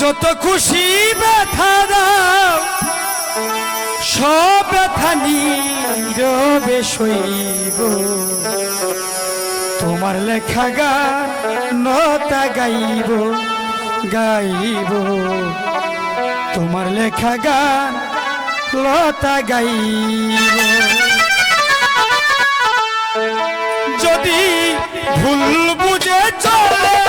যত খুশি ব্যথা দাও, সব ব্যথা নীরবে শৈব তোমার লেখা গা নতা গাইব গাইব। তোমার লেখা গা লতা গাইব। যদি ভুল বুঝে চলে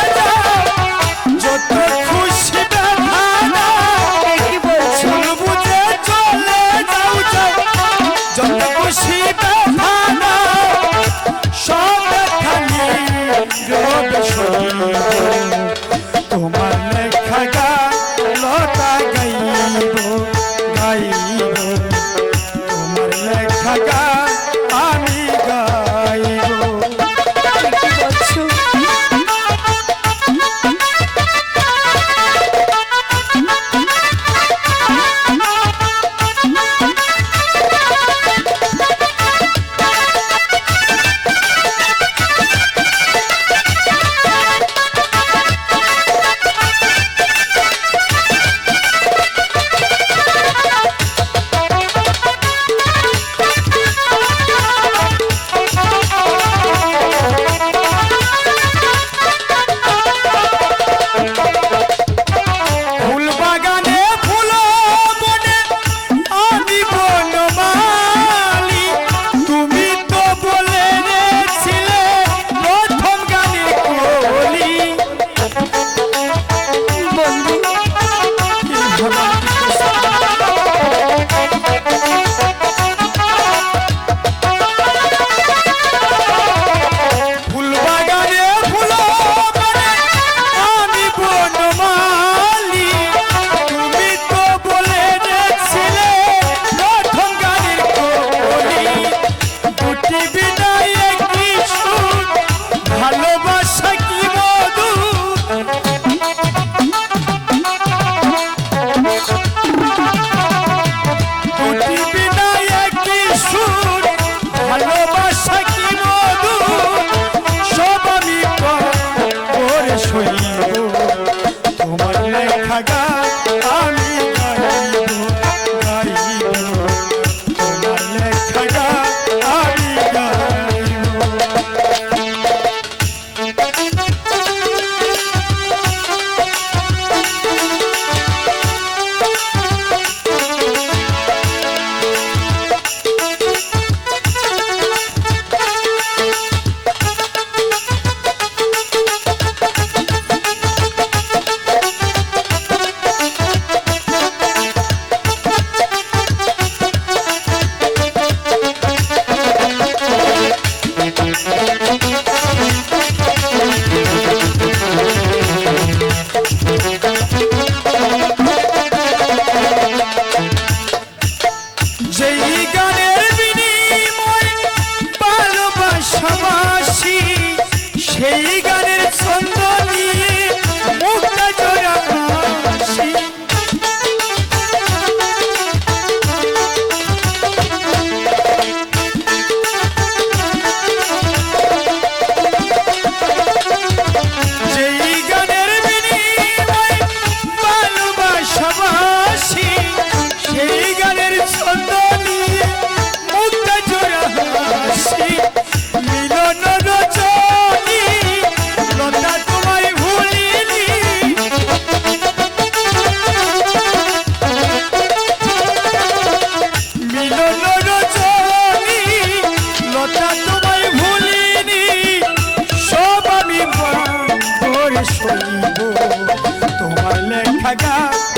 তোমার লেখা গান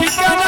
ঠিকানা